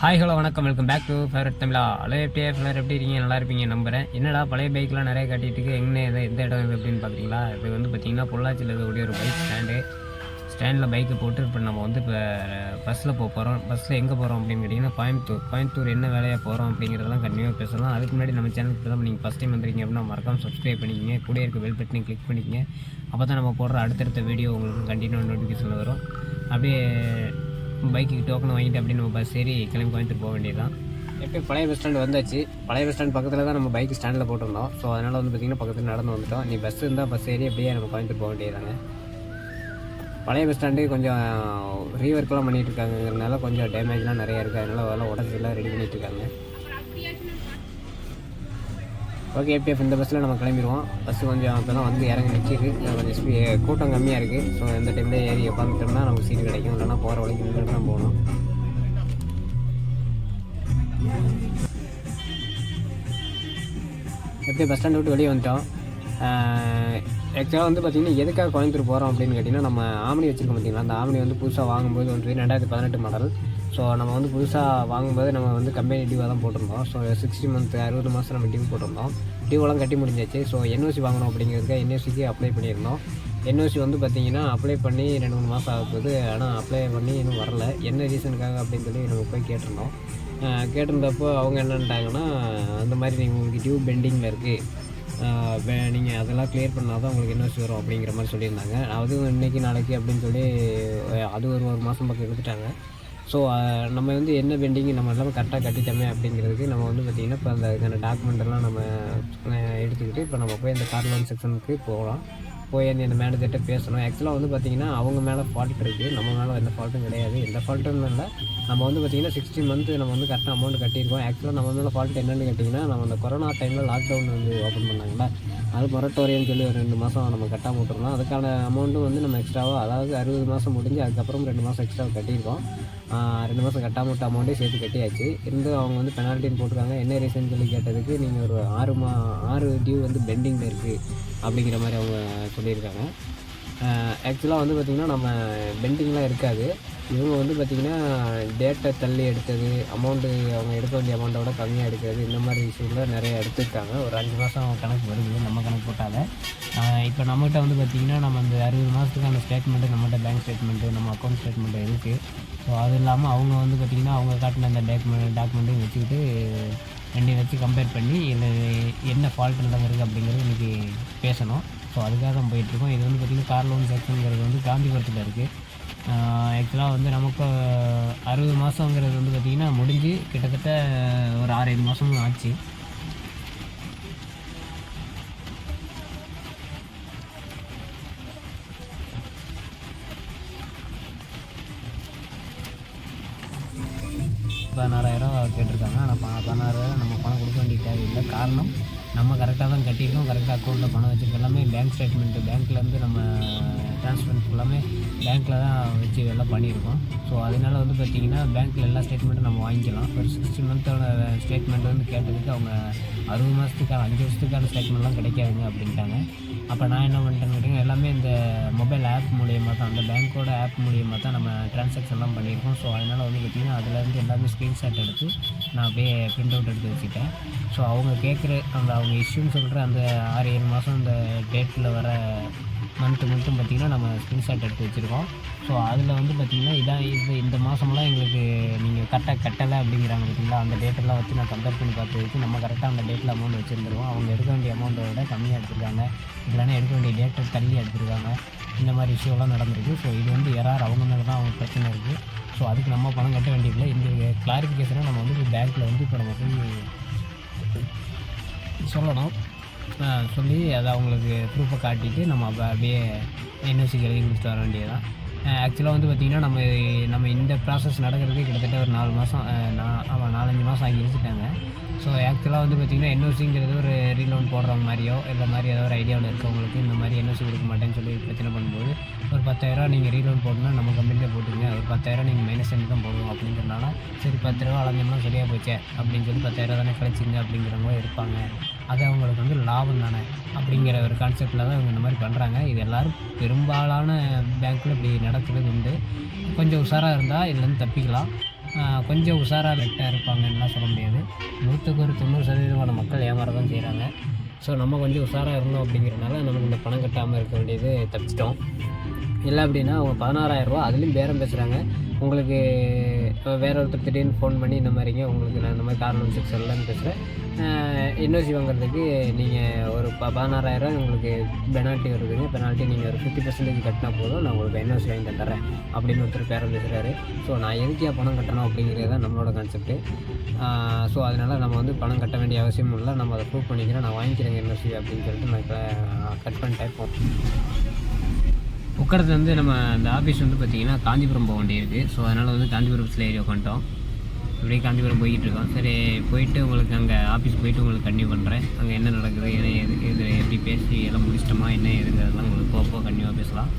Hi hello வணக்கம். Welcome back to favourite Tamizha hello எப்படி favour எப்படி இருக்கீங்க? நல்லா இருப்பீங்க நம்புறேன். என்னடா பழைய பைக்லாம் நிறைய கட்டிட்டு இருக்கு. எங்கே எது எந்த இடம் இது அப்படின்னு பார்க்குறீங்களா இது வந்து பார்த்தீங்கன்னா பொள்ளாச்சியில் இருக்கக்கூடிய ஒரு பைக் ஸ்டாண்டு ஸ்டாண்டில் பைக்கை போட்டு இப்போ நம்ம வந்து இப்போ பஸ்ஸில் போக போகிறோம் பஸ்ஸில் எங்கே போகிறோம் அப்படின்னு கேட்டிங்கன்னா கோயம்புத்தூர். கோயம்புத்தூர் என்ன வேலையாக போகிறோம் அப்படிங்கிறதெல்லாம் கண்டிப்பாக பேசலாம். அதுக்கு முன்னாடி நம்ம சேனலுக்கு தான் நீங்கள் ஃபஸ்ட் டைம் வந்துருக்கீங்க அப்படின்னா மறக்காமல் சப்ஸ்கிரைப் பண்ணிக்கங்க. கூட இருக்க பெல் பட்டனை கிளிக் பண்ணிக்கங்க. அப்போ தான் நம்ம போடுற அடுத்தடுத்த வீடியோ உங்களுக்கு கண்டினியூ நோட்டிஃபிகேஷன் வரும். அப்படியே பைக்குக்கு டோக்கன் வாங்கிட்டு அப்படியே நம்ம பஸ் ஏறி கிளம்பி கோயம்புத்தூர் போக வேண்டியதுதான். எப்போ பழைய பஸ் ஸ்டாண்ட் வந்தாச்சு. பழைய பஸ் ஸ்டாண்ட் பக்கத்தில் தான் நம்ம பைக் ஸ்டாண்டில் போட்டிருந்தோம். ஸோ அதனால் வந்து பார்த்திங்கன்னா பக்கத்தில் நடந்து வந்துட்டோம். நீ பஸ் இருந்தால் பஸ் ஏறி அப்படியே நம்ம கோயம்புத்தூர் போக வேண்டியதாங்க பழைய பஸ் ஸ்டாண்டு கொஞ்சம் ரீஒர்க்லாம் பண்ணிகிட்டு இருக்காங்கிறதுனால கொஞ்சம் டேமேஜ்லாம் நிறையா இருக்குது அதனால் அதெல்லாம் உடச்செல்லாம் ரெடி பண்ணிகிட்டு இருக்காங்க. ஓகே எஃப்டிஎஃப் இந்த பஸ்ஸில் நம்ம கிளம்பிடுவோம். பஸ் கொஞ்சம் அப்போ தான் வந்து இறங்கி நிற்கிது கொஞ்சம் ஸ்பீ கூட்டம் கம்மியாக இருக்குது ஸோ இந்த டைமில் ஏறி உட்காந்துட்டோம்னா நமக்கு சீட் கிடைக்கும். இல்லைன்னா போகிற வழிக்கு நின்றுட்டு தான் போகணும். எப்படி பஸ் ஸ்டாண்ட் விட்டு வெளியே வந்துட்டோம்? ஆக்சுவலாக வந்து பார்த்திங்கன்னா எதுக்காக கோயம்புத்தூர் போகிறோம் அப்படின்னு கேட்டிங்கன்னா நம்ம ஆமணி வச்சுருக்கோம் பார்த்தீங்களா அந்த ஆமணி வந்து புதுசாக வாங்கும்போது வந்து ரெண்டாயிரத்தி பதினெட்டு மாடல் ஸோ நம்ம வந்து புதுசாக வாங்கும்போது நம்ம வந்து கம்பெனி டியூவாக தான் போட்டிருந்தோம். ஸோ சிக்ஸ்டி மந்த் அறுபது மாதம் நம்ம டியூ போட்டிருந்தோம். டியூவெல்லாம் கட்டி முடிஞ்சாச்சு. ஸோ என்ஓசி வாங்கணும் அப்படிங்கிறதுக்கு என்ஓசிக்கு அப்ளை பண்ணியிருந்தோம். என்ஓசி வந்து பார்த்தீங்கன்னா அப்ளை பண்ணி ரெண்டு மூணு மாதம் ஆகுது ஆனால் அப்ளை பண்ணி இன்னும் வரல. என்ன ரீசனுக்காக அப்படின்னு சொல்லி நம்ம போய் கேட்டிருந்தோம். கேட்டிருந்தப்போ அவங்க என்னன்ட்டாங்கன்னா அந்த மாதிரி நீங்கள் உங்களுக்கு டியூ பெண்டிங்கில் இருக்குது நீங்கள் அதெல்லாம் க்ளியர் பண்ணால் தான் உங்களுக்கு என்ஓசி வரும் அப்படிங்கிற மாதிரி சொல்லியிருந்தாங்க. அதுவும் இன்றைக்கி நாளைக்கு அப்படின்னு சொல்லி அது ஒரு ஒரு மாதம் பக்கம் எடுத்துட்டாங்க. ஸோ uh, நம்ம வந்து என்ன பெண்டிங் நம்ம எல்லாமே கரெக்டாக கட்டிட்டோமே அப்படிங்கிறதுக்கு நம்ம வந்து பார்த்திங்கன்னா இப்போ அந்த அதுக்கான டாக்குமெண்ட்டெல்லாம் நம்ம எடுத்துக்கிட்டு இப்போ நம்ம போய் அந்த கார் லோன் செக்ஷனுக்கு போகலாம். போய் அந்த மேனேஜர்கிட்ட பேசணும். ஆக்சுவலாக வந்து பார்த்திங்கன்னா அவங்க மேலே ஃபால்ட் இருக்குது நம்ம மேலே எந்த ஃபால்ட்டும் கிடையாது. எந்த ஃபால்ட்டும் இல்லை. நம்ம வந்து பார்த்திங்கன்னா சிக்ஸ்டி மந்த் நம்ம வந்து கரெக்டாக அமௌண்ட் கட்டியிருக்கோம். ஆக்சுவலாக நம்ம மேலே ஃபால்ட் என்னென்னு கேட்டிங்கன்னா நம்ம அந்த கொரோனா டைமில் லாக்டவுன் வந்து ஓப்பன் பண்ணாங்களா அது மொரட்டோரியம்னு சொல்லி ஒரு ரெண்டு மாதம் நம்ம கட்டாம விட்டுருந்தோம் அதுக்கான அமௌண்ட்டும் வந்து நம்ம எக்ஸ்ட்ராவாக அதாவது அறுபது மாதம் முடிஞ்சு அதுக்கப்புறம் ரெண்டு மாதம் எக்ஸ்ட்ரா கட்டியிருக்கோம். ரெண்டு மாதம் கட்டாமல் விட்ட அமௌண்ட்டே சேர்த்து கட்டியாச்சு. இருந்து அவங்க வந்து பெனால்ட்டின்னு போட்டிருக்காங்க. என்ன ரீசன் சொல்லி கேட்டதுக்கு நீங்கள் ஒரு ஆறு மா ஆறு டியூ வந்து பெண்டிங்கில் இருக்குது அப்படிங்கிற மாதிரி அவங்க சொல்லியிருக்காங்க. ஆக்சுவலாக வந்து பார்த்திங்கன்னா நம்ம பெண்டிங்லாம் இருக்காது. இவங்க வந்து பார்த்திங்கன்னா டேட்டை தள்ளி எடுத்தது அமௌண்ட்டு அவங்க எடுக்க வேண்டிய அமௌண்ட்டை விட கம்மியாக எடுக்கிறது இந்த மாதிரி விஷயத்தில் நிறைய எடுத்துருக்காங்க ஒரு அஞ்சு மாதம் கணக்கு வருது நம்ம கணக்கு போட்டால். இப்போ நம்மகிட்ட வந்து பார்த்திங்கன்னா நம்ம அந்த அறுபது மாதத்துக்கான ஸ்டேட்மெண்ட்டு நம்மகிட்ட பேங்க் ஸ்டேட்மெண்ட்டு நம்ம அக்கௌண்ட் ஸ்டேட்மெண்ட்டு இருக்குது ஸோ அது இல்லாமல் அவங்க வந்து பார்த்திங்கன்னா அவங்க காட்டின அந்த டாக்குமெண்ட் டாக்குமெண்ட்டையும் வச்சுக்கிட்டு ரெண்டையும் வச்சு கம்பேர் பண்ணி இதில் என்ன ஃபால்ட் நடந்திருக்கு அப்படிங்கிறது இன்றைக்கி பேசணும். ஸோ அதுக்காக தான் போயிட்டுருக்கோம். இது வந்து பார்த்திங்கன்னா கார் லோன் செக்ஷனுங்கிறது வந்து காந்திபுரத்தில் இருக்குது ஆக்சுவலாக வந்து நமக்கு அறுபது மாதங்கிறது வந்து பார்த்திங்கன்னா முடிஞ்சு கிட்டத்தட்ட ஒரு ஆறு ஏழு மாதமும் ஆச்சு. பதினாறாயிரம் கேட்டிருக்காங்க. ஆனால் பதினாறாயிரம் நம்ம பணம் கொடுக்க வேண்டிய தேவையில்லை. காரணம் நம்ம கரெக்டாக தான் கட்டியிருக்கோம் கரெக்டாக அக்கௌண்ட்டில் பணம் வச்சுருக்கோம். எல்லாமே பேங்க் ஸ்டேட்மெண்ட்டு பேங்க்லேருந்து நம்ம ட்ரான்ஸ்ஃபர் எல்லாமே பேங்க்கில் தான் வச்சு எல்லாம் பண்ணியிருக்கோம். ஸோ அதனால வந்து பார்த்திங்கன்னா பேங்க்கில் எல்லா ஸ்டேட்மெண்ட்டும் நம்ம வாங்கிக்கலாம். ஒரு சிக்ஸ்டி மந்த்தோட ஸ்டேட்மெண்ட் வந்து கேட்டதுக்கு அவங்க அறுபது மாதத்துக்கான அஞ்சு வருஷத்துக்கான ஸ்டேட்மெண்ட்லாம் கிடைக்காதுங்க அப்படின்ட்டாங்க. அப்போ நான் என்ன பண்ணிட்டேன்னு கேட்டிங்கன்னா எல்லாமே இந்த மொபைல் ஆப் மூலியமாக தான் அந்த பேங்க்கோட ஆப் மூலியமாக தான் நம்ம ட்ரான்சாக்ஷன்லாம் பண்ணியிருக்கோம். ஸோ அதனால் வந்து பார்த்திங்கன்னா அதுலேருந்து எல்லாமே ஸ்க்ரீன்ஷாட் எடுத்து நான் அப்படியே பிரிண்ட் அவுட் எடுத்து வச்சுட்டேன் ஸோ அவங்க கேட்குற அந்த அவங்க இஷ்யூன்னு சொல்கிற அந்த ஆறு ஏழு மாதம் அந்த டேட்டில் வர மந்த்து மட்டும் பார்த்திங்கன்னா நம்ம ஸ்க்ரீன்ஷாட் எடுத்து வச்சுருக்கோம். ஸோ அதில் வந்து பார்த்திங்கன்னா இதான் இது இந்த மாதமெல்லாம் எங்களுக்கு நீங்கள் கரெக்டாக கட்டலை அப்படிங்கிறாங்க பார்த்திங்களா அந்த டேட்டெல்லாம் வச்சு நான் கம்பேர் பண்ணி பார்த்ததுக்கு நம்ம கரெக்டாக அந்த டேட்டில் அமௌண்ட் வச்சுருந்துருவோம். அவங்க எடுக்க வேண்டிய அமௌண்ட்டை விட கம்மியாக எடுத்துருக்காங்க. இல்லைன்னா எடுக்க வேண்டிய டேட்டை தள்ளி எடுத்துருக்காங்க. இந்த மாதிரி விஷயம்லாம் நடந்திருக்கு. ஸோ இது வந்து எறார் அவங்க மேலே தான் அவங்க பிரச்சனை இருக்குது ஸோ அதுக்கு நம்ம பணம் கட்ட வேண்டியதில்லை. இந்த கிளாரிஃபிகேஷனை நம்ம வந்து பேங்க்கில் வந்து இப்போ நம்ம போய் சொல்லணும். சொல்லி அதை அவங்களுக்கு ப்ரூஃபை காட்டிட்டு நம்ம அப்படியே என்எஸ்சிக்கு எழுதி கொடுத்து வர வேண்டியதான் ஆக்சுவலாக வந்து பார்த்திங்கன்னா நம்ம நம்ம இந்த ப்ராசஸ் நடக்கிறதுக்கு கிட்டத்தட்ட ஒரு நாலு மாதம் நான் ஆமாம் நாலஞ்சு மாதம் ஆகி இருந்துட்டாங்க. ஸோ ஆக்சுவலாக வந்து பார்த்திங்கன்னா என்ஓசிங்கிறது ஒரு ரீலோன் போடுற மாதிரியோ இல்லை மாதிரி ஏதோ ஒரு ஐடியாவில் இருக்கவங்களுக்கு இந்த மாதிரி என்ஓசி கொடுக்க மாட்டேன்னு சொல்லி பிரச்சனை பண்ணும்போது ஒரு பத்தாயிரரூவா நீங்கள் ரீலோன் போடணும்னா நம்ம கம்பெனியில் போட்டுங்க ஒரு பத்தாயிரம் நீங்கள் மைனஸ் பண்ணி தான் போடுவோம் அப்படிங்கிறனால சரி பத்து ரூபா அலைஞ்சோம்னா சரியாக போச்சே அப்படின்னு சொல்லி பத்தாயிரம் தானே கிடச்சிங்க அப்படிங்கிறவங்க இருப்பாங்க. அது அவங்களுக்கு வந்து லாபம் தானே அப்படிங்கிற ஒரு கான்செப்டில் தான் இவங்க இந்த மாதிரி பண்ணுறாங்க இது எல்லோரும் பெரும்பாலான பேங்க்கில் இப்படி நடக்கிறது உண்டு. கொஞ்சம் உஷாராக இருந்தால் இதுலேருந்து தப்பிக்கலாம். கொஞ்சம் உஷாராக லெட்டாக இருப்பாங்கன்னுலாம் சொல்ல முடியாது. நூற்றுக்கு ஒரு தொண்ணூறு சதவீதமான மக்கள் ஏமாற தான் செய்கிறாங்க ஸோ நம்ம கொஞ்சம் உஷாராக இருந்தோம் அப்படிங்கிறனால நமக்கு இந்த பணம் கட்டாமல் இருக்க வேண்டியது தப்பிச்சிட்டோம். இல்லை அப்படின்னா அவங்க பதினாறாயிரரூவா அதுலேயும் பேரம் பேசுகிறாங்க உங்களுக்கு வேற ஒருத்தர் திடீர்னு ஃபோன் பண்ணி இந்த மாதிரிங்க உங்களுக்கு நான் இந்த மாதிரி காரணம் சிக்ஸ் இல்லைன்னு பேசுகிறேன் என்ஓசி வாங்குறதுக்கு நீங்கள் ஒரு ப பதினாறாயிரரூவா உங்களுக்கு பெனால்ட்டி வருதுங்க பெனால்ட்டி நீங்கள் ஒரு ஃபிஃப்டி பர்சன்டேஜ் கட்டினா போதும் நான் உங்களுக்கு என்ஓசி வாங்கி தந்துடுறேன் அப்படின்னு ஒருத்தர் பேரம் பேசுகிறாரு ஸோ நான் எதுக்கியா பணம் கட்டணும் அப்படிங்கிறது தான் நம்மளோட கான்செப்ட்டு ஸோ அதனால் நம்ம வந்து பணம் கட்ட வேண்டிய அவசியம் இல்லை. நம்ம அதை ப்ரூவ் பண்ணிக்கிறேன் நான் வாங்கிக்கிறேங்க என்ஓசி அப்படின்னு சொல்லிட்டு நான் இப்போ கட் பண்ணிட்டேன் இப்போ வந்து நம்ம அந்த ஆஃபீஸ் வந்து பார்த்திங்கன்னா காஞ்சிபுரம் போக வேண்டியிருக்கு ஸோ அதனால் வந்து காஞ்சிபுரம் பஸ்ஸில் ஏறி உட்காந்துட்டோம் அப்படியே காஞ்சிபுரம் போய்கிட்டு இருக்கோம். சரி போயிட்டு உங்களுக்கு அங்கே ஆஃபீஸ் போயிட்டு உங்களுக்கு கன்டினியூ பண்ணுறேன் அங்கே என்ன நடக்குது என்ன எது இது எப்படி பேசி எல்லாம் முடிச்சிட்டோமா என்ன எதுங்கிறதெல்லாம் உங்களுக்கு போக போக கன்டினியூவாக பேசலாம்.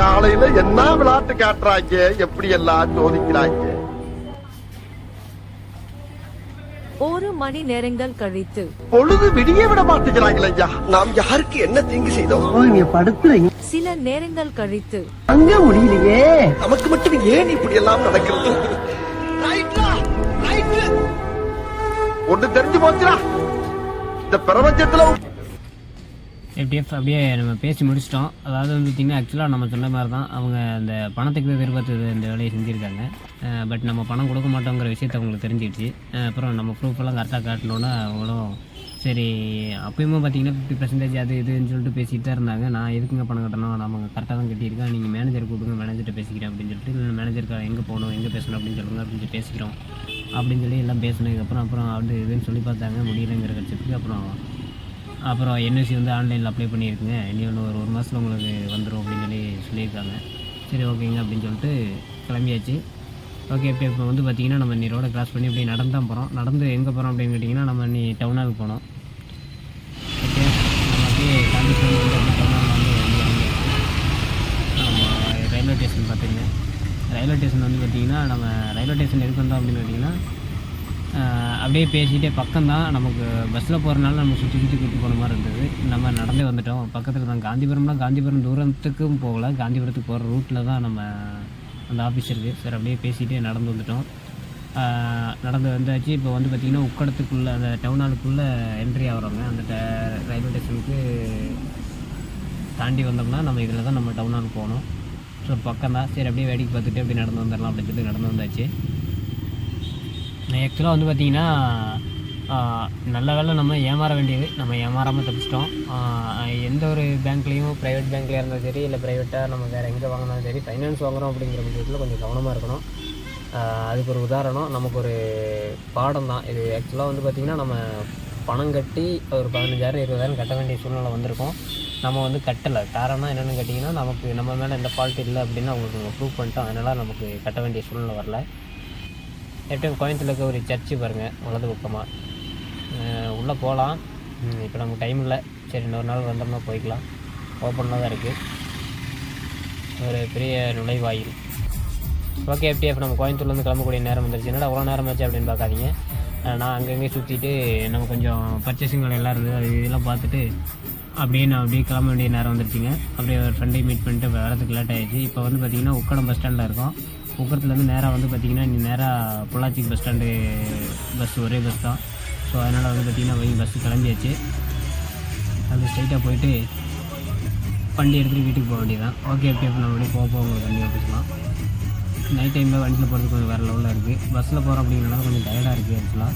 காலையில என்ன விளையாட்டு காட்டுறாங்க? எப்படி எல்லாம் சோதிக்கிறாங்க? ஒரு மணி நேரங்கள் கழித்து. பொழுது விடிய விட மாட்டேங்கிறாங்களே நாம் யாருக்கு என்ன தீங்கு செய்தோம்? நீங்க படுத்துறீங்க சில நேரங்கள் கழித்து. அங்க முடியலையே. நமக்கு மட்டும் ஏன் இப்படி எல்லாம் நடக்கிறது. ஒண்ணு தெரிஞ்சு போச்சுடா. இந்த பிரபஞ்சத்துல எஃப்டிஎஃப் அப்படியே நம்ம பேசி முடிச்சிட்டோம். அதாவது வந்து பார்த்திங்கன்னா ஆக்சுவலாக நம்ம சொன்ன மாதிரி தான் அவங்க அந்த பணத்துக்கு தான் எதிர்பார்த்து இந்த வேலையை செஞ்சுருக்காங்க. பட் நம்ம பணம் கொடுக்க மாட்டோங்கிற விஷயத்தை அவங்களுக்கு தெரிஞ்சிடுச்சு. அப்புறம் நம்ம ப்ரூஃபெல்லாம் கரெக்டாக காட்டணுன்னா அவங்களும் சரி அப்பயுமே பார்த்தீங்கன்னா ஃபிஃப்டி பர்சன்டேஜ் அது இதுன்னு சொல்லிட்டு பேசிகிட்டு தான் இருந்தாங்க. நான் எதுக்குங்க பணம் கட்டணும்? நம்ம கரெக்டாக தான் கட்டியிருக்கேன். நீங்கள் மேனேஜர் கூப்பிடுங்க மேனேஜர்கிட்ட பேசிக்கிறேன் அப்படின்னு சொல்லிட்டு இல்லை மேனேஜருக்கு எங்கே போகணும் எங்கே பேசணும் அப்படின்னு சொல்லுங்க அப்படின்னு சொல்லி பேசிக்கிறோம். அப்படின்னு சொல்லி எல்லாம் பேசினதுக்கப்புறம் அப்புறம் அப்படி இதுன்னு சொல்லி பார்த்தாங்க. முடியலைங்கிற கட்சத்துக்கு அப்புறம் அப்புறம் என்எஸ்சி வந்து ஆன்லைனில் அப்ளை பண்ணியிருக்குங்க. இனி ஒன்று ஒரு ஒரு மாதத்தில் உங்களுக்கு வந்துடும் அப்படின்னு சொல்லி சொல்லியிருக்காங்க. சரி ஓகேங்க அப்படின்னு சொல்லிட்டு கிளம்பியாச்சு. ஓகே இப்போ இப்போ வந்து பார்த்திங்கன்னா நம்ம நீ ரோடை கிராஸ் பண்ணி அப்படியே நடந்து தான் போகிறோம் நடந்து எங்கே போகிறோம் அப்படின்னு கேட்டிங்கன்னா நம்ம நீ டவுனாக போனோம் ஓகே நம்ம அப்படியே வந்து வந்து ரயில்வே ஸ்டேஷன் பார்த்துங்க ரயில்வே ஸ்டேஷன் வந்து பார்த்திங்கன்னா நம்ம ரயில்வே ஸ்டேஷன் எதுக்கு வந்தோம் அப்படின்னு கேட்டிங்கன்னா அப்படியே பேசிகிட்டே பக்கம்தான் நமக்கு பஸ்ஸில் போகிறனால நம்ம சுற்றி சுற்றி கூட்டு போன மாதிரி இருந்தது. நம்ம நடந்தே வந்துட்டோம். பக்கத்தில் தான் காந்திபுரம்னா காந்திபுரம் தூரத்துக்கும் போகல. காந்திபுரத்துக்கு போகிற ரூட்டில் தான் நம்ம அந்த ஆஃபீஸ் இருக்குது சார் அப்படியே பேசிகிட்டே நடந்து வந்துட்டோம். நடந்து வந்தாச்சு. இப்போ வந்து பார்த்திங்கன்னா உக்கடத்துக்குள்ளே அந்த டவுன் ஹாலுக்குள்ளே என்ட்ரி ஆகிறோங்க அந்த ட- ரயில்வே ஸ்டேஷனுக்கு தாண்டி வந்தோம்னா நம்ம இதில் தான் நம்ம டவுன் ஹாலுக்கு போகணும். ஸோ பக்கம் தான் சரி அப்படியே வேடிக்கை பார்த்துட்டு அப்படியே நடந்து வந்துடலாம் அப்படின்னு சொல்லி நடந்து வந்தாச்சு. ஆக்சுவலாக வந்து பார்த்திங்கன்னா நல்ல வேலை நம்ம ஏமாற வேண்டியது. நம்ம ஏமாறாமல் தப்பிச்சிட்டோம். எந்த ஒரு பேங்க்லேயும் ப்ரைவேட் பேங்க்லேயே இருந்தாலும் சரி இல்லை ப்ரைவேட்டாக நம்ம வேறு எங்கே வாங்கினாலும் சரி ஃபைனான்ஸ் வாங்குறோம் அப்படிங்கிற விஷயத்தில் கொஞ்சம் கவனமாக இருக்கணும். அதுக்கு ஒரு உதாரணம் நமக்கு ஒரு பாடம் தான். இது ஆக்சுவலாக வந்து பார்த்திங்கன்னா நம்ம பணம் கட்டி ஒரு பதினஞ்சாயிரம் இருபதாயிரம் கட்ட வேண்டிய சூழ்நிலை வந்திருக்கோம். நம்ம வந்து கட்டலை. காரணம் என்னென்னு கேட்டிங்கன்னா நமக்கு நம்ம மேலே எந்த ஃபால்ட் இல்லை அப்படின்னு அவங்களுக்கு நம்ம ப்ரூவ் பண்ணிட்டோம். அதனால் நமக்கு கட்ட வேண்டிய சூழ்நிலை வரல. எப்படியும் கோயம்புத்தூர்ல இருக்க ஒரு சர்ச்சு பாருங்கள் வலது பக்கமாக உள்ளே போகலாம் இப்போ நமக்கு டைம் இல்லை. சரி இன்னொரு நாள் வந்தோம்னா போய்க்கலாம். ஓப்பனில் தான் இருக்குது ஒரு பெரிய நுழைவாயில். ஓகே எஃப்டிஎஃப் நம்ம கோயம்புத்தூர்லேருந்து கிளம்பக்கூடிய நேரம் வந்துருச்சு. என்னடா அவ்வளோ நேரம் ஆச்சு அப்படின்னு பார்க்காதீங்க. நான் அங்கங்கே சுற்றிட்டு நம்ம கொஞ்சம் பர்ச்சேசிங் எல்லாம் இருந்தது அது இதெல்லாம் பார்த்துட்டு அப்படியே நான் அப்படியே கிளம்ப வேண்டிய நேரம் வந்துருச்சுங்க. அப்படியே ஒரு ஃப்ரெண்டையும் மீட் பண்ணிட்டு வரதுக்கு லேட் ஆயிடுச்சு. இப்போ வந்து பார்த்திங்கன்னா உக்கடம் பஸ் ஸ்டாண்டில் இருக்கோம். உக்கரத்துலேருந்து நேராக வந்து பார்த்திங்கன்னா நீ நேராக பொள்ளாச்சி பஸ் ஸ்டாண்டு பஸ் ஒரே பஸ் தான். ஸோ அதனால் வந்து பார்த்திங்கன்னா வழி பஸ்ஸு கிளம்பியாச்சு. அது ஸ்ட்ரைட்டாக போயிட்டு வண்டி எடுத்துகிட்டு வீட்டுக்கு போக வேண்டியதான் ஓகே ஓகே நம்ம அப்படியே போக போக உங்களுக்கு கண்டிப்பாக பேசலாம் நைட் டைமில் வண்டியில் போகிறதுக்கு கொஞ்சம் வேறு லெவலில் இருக்குது பஸ்ஸில் போகிறோம் அப்படிங்கிறனால கொஞ்சம் டயர்டாக இருக்குது ஆக்சுவலாக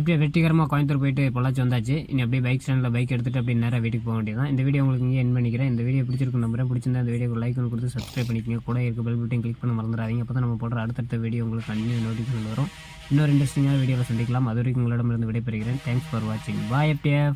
எப்படியோ வெற்றிகரமாக கோயம்புத்தூர் போயிட்டு பொள்ளாச்சி வந்தாச்சு. இனி அப்படியே பைக் ஸ்டாண்டில் பைக் எடுத்துகிட்டு அப்படியே நேராக வீட்டுக்கு போக வேண்டியதான் இந்த வீடியோ உங்களுக்கு இங்கே என் பண்ணிக்கிறேன். இந்த வீடியோ பிடிச்சிருக்கும் நம்புறேன் பிடிச்சிருந்தா இந்த வீடியோக்கு லைக் ஒன்று கொடுத்து சப்ஸ்கிரைப் பண்ணிக்கோங்க. கூட இருக்க பெல் பட்டன் கிளிக் பண்ண மறந்துடாதீங்க. அப்போ தான் நம்ம போடுற அடுத்தடுத்த வீடியோ உங்களுக்கு கண்டினியூ நோட்டிஃபிகேஷன் வரும். இன்னொரு இன்ட்ரெஸ்டிங்கான வீடியோவில் சந்திக்கலாம். அது வரைக்கும் உங்களிடமிருந்து விடைபெறுகிறேன். தேங்க்ஸ் ஃபார் வாட்சிங் பாய் எப்படியா